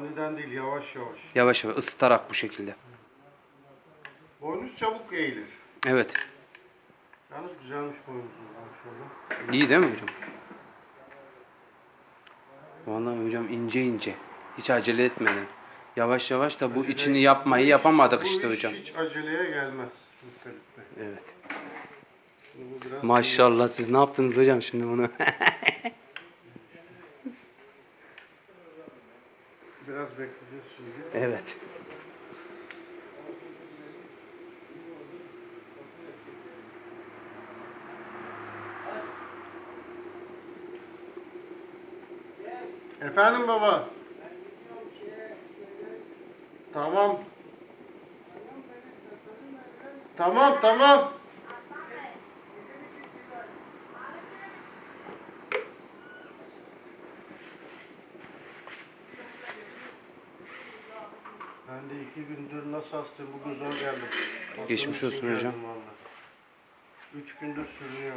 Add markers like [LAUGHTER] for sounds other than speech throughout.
Aniden değil yavaş yavaş. Yavaş yavaş ısıtarak bu şekilde. Boynuz çabuk eğilir. Evet. Yalnız güzelmiş boynuzun. İyi değil mi hocam? Vallahi hocam ince ince. Hiç acele etmeden. Yavaş yavaş da bu içini yapmayı yapamadık Bu işte iş hocam. hiç aceleye gelmez. Evet. Maşallah siz ne yaptınız hocam şimdi bunu? [LAUGHS] Biraz bekleyeceğiz şimdi. evet. Efendim baba. Tamam. Tamam tamam. Ben de iki gündür nasıl hastayım bugün zor geldim. Geçmiş Baktığım için olsun hocam. geldim vallahi. Üç gündür sürünüyor.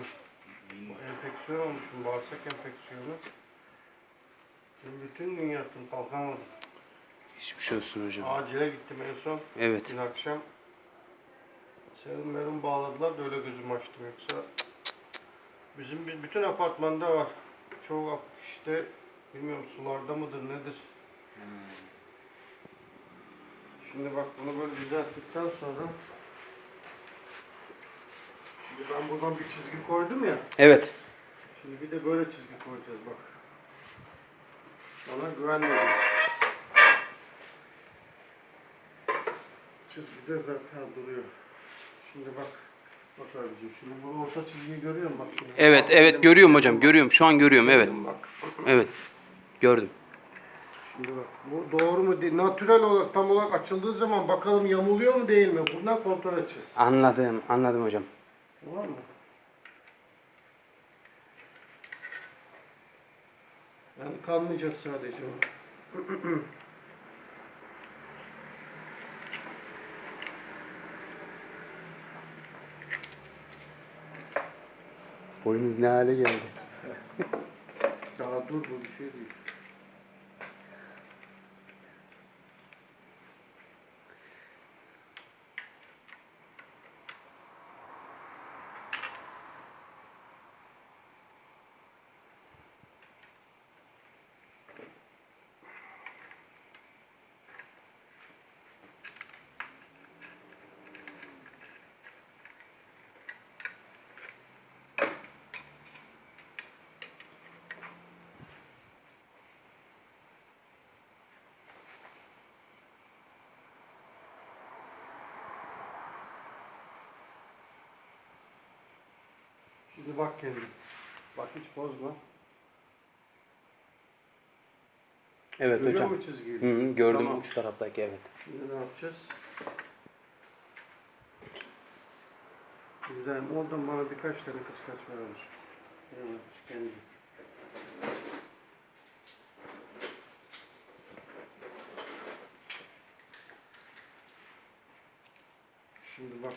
Bu enfeksiyon olmuşum, bağırsak enfeksiyonu. Dün bütün gün yattım, kalkamadım. Hiçbir şey olsun hocam. Acile gittim en son. Evet. Dün akşam serum merum bağladılar da öyle gözümü açtım yoksa bizim bir- bütün apartmanda var. Çoğu ap- işte bilmiyorum sularda mıdır nedir. Şimdi bak bunu böyle düzelttikten sonra Şimdi ben buradan bir çizgi koydum ya. Evet. Şimdi bir de böyle çizgi koyacağız bak. Bana güvenmediniz. Çizgide zaten duruyor. Şimdi bak. Bak abicim şimdi bu orta çizgiyi görüyor musun? Bak şimdi. Evet evet görüyorum hocam görüyorum. Şu an görüyorum evet. Bak. Evet. Gördüm. Şimdi bak. Bu doğru mu değil? Natürel olarak tam olarak açıldığı zaman bakalım yamuluyor mu değil mi? Bundan kontrol edeceğiz. Anladım. Anladım hocam. Tamam mı? Yani kanmayacağız sadece. Boynuz ne hale geldi? Daha dur bu bir şey değil. Şimdi bak kendin. Bak hiç bozma. Evet Görüyor hocam. musun çizgiyi? Hı hı, gördüm Tamam. uç taraftaki evet. Şimdi ne yapacağız? Güzel. Oradan bana birkaç tane kıskaç ver. Evet, işkence. Şimdi bak.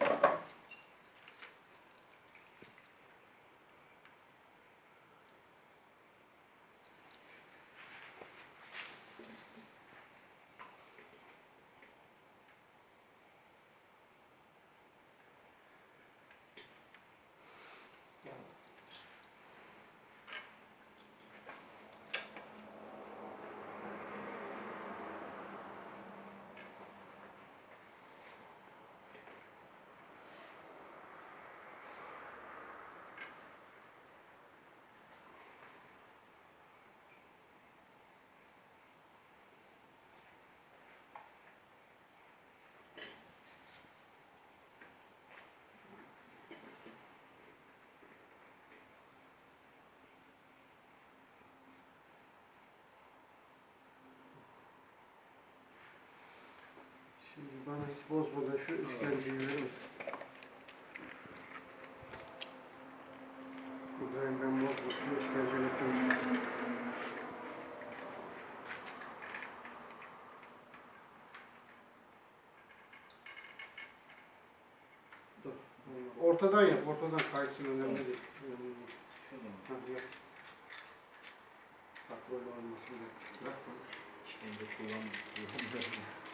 Şimdi bana hiç bozmadan şu işkenceyi verir misin? İbrahim ben bozma şu işkence yapıyorum. Ortadan yap, ortadan kaysın önemli değil. Önemli değil. Hadi yap. Bak böyle olmasın. Bak bunu. Bak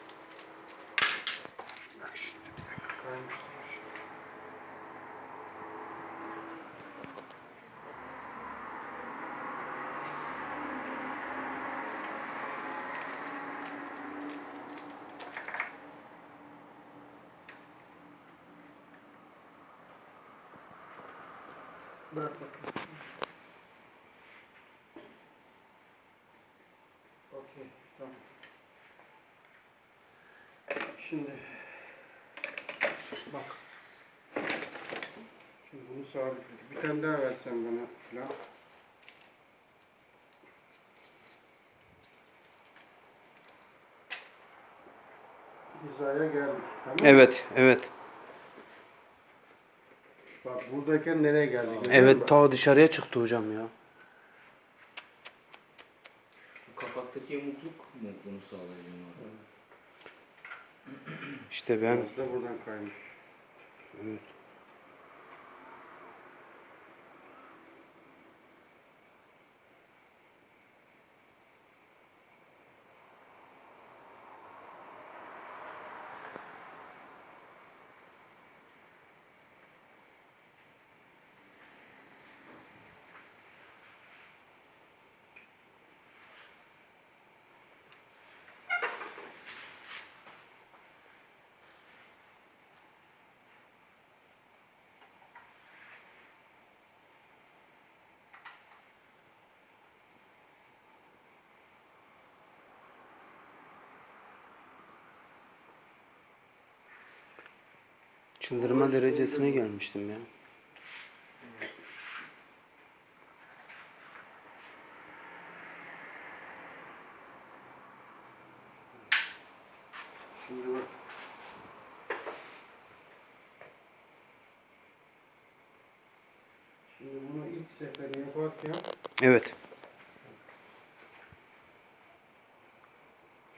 Bırak bakayım. Okey, tamam. Şimdi bak. Şimdi bunu sabitledik. Bir tane daha versen bana falan. Hizaya geldik. Tamam? Evet, evet. Bak buradayken nereye geldik? Evet, ta dışarıya çıktı hocam ya. Bu kapaktaki yamukluk mu bunu sağlıyor? İşte ben Biraz da buradan kaymış. evet. Çıldırma derecesine gelmiştim ya. Evet.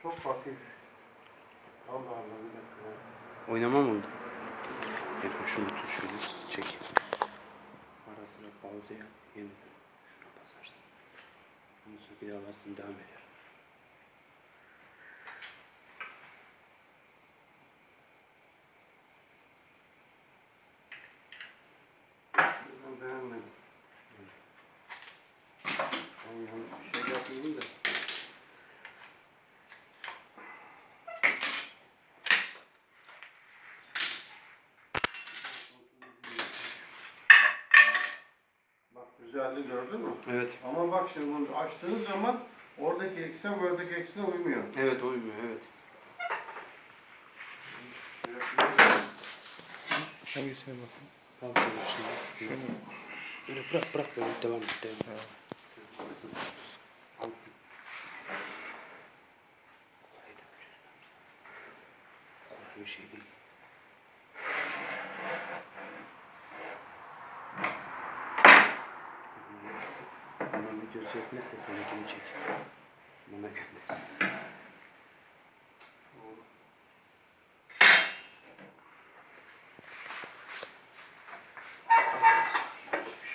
çok hafif. Allah Allah bir dakika. Oynamam oldu. Yapın şunu tut şöyle çek. Ara sıra pauze yap. Yeniden şuna basarsın. Ondan sonra bir daha bastın devam eder. Ben beğenmedim. Ben yanlış bir şey yapmadım da. Güzelliği gördün mü? Evet. Ama bak şimdi bunu açtığınız zaman oradaki eksen buradaki eksene uymuyor. Evet uymuyor evet. Hangisine bakın? Al sana şimdi. Şunu. Böyle bırak bırak böyle devam et devam et. Alsın. Alsın. Kolay bir şey değil. Bunun videosu yetmezse seninkini çek. Bana göndeririz.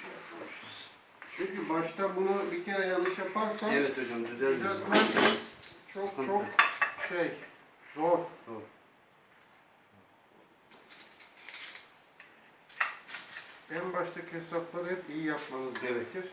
Şey. Çünkü başta bunu bir kere yanlış yaparsan Evet hocam düzeldi. düzeltmen çok çok şey zor. Zor. En baştaki hesapları hep iyi yapmanız Evet. gerekir.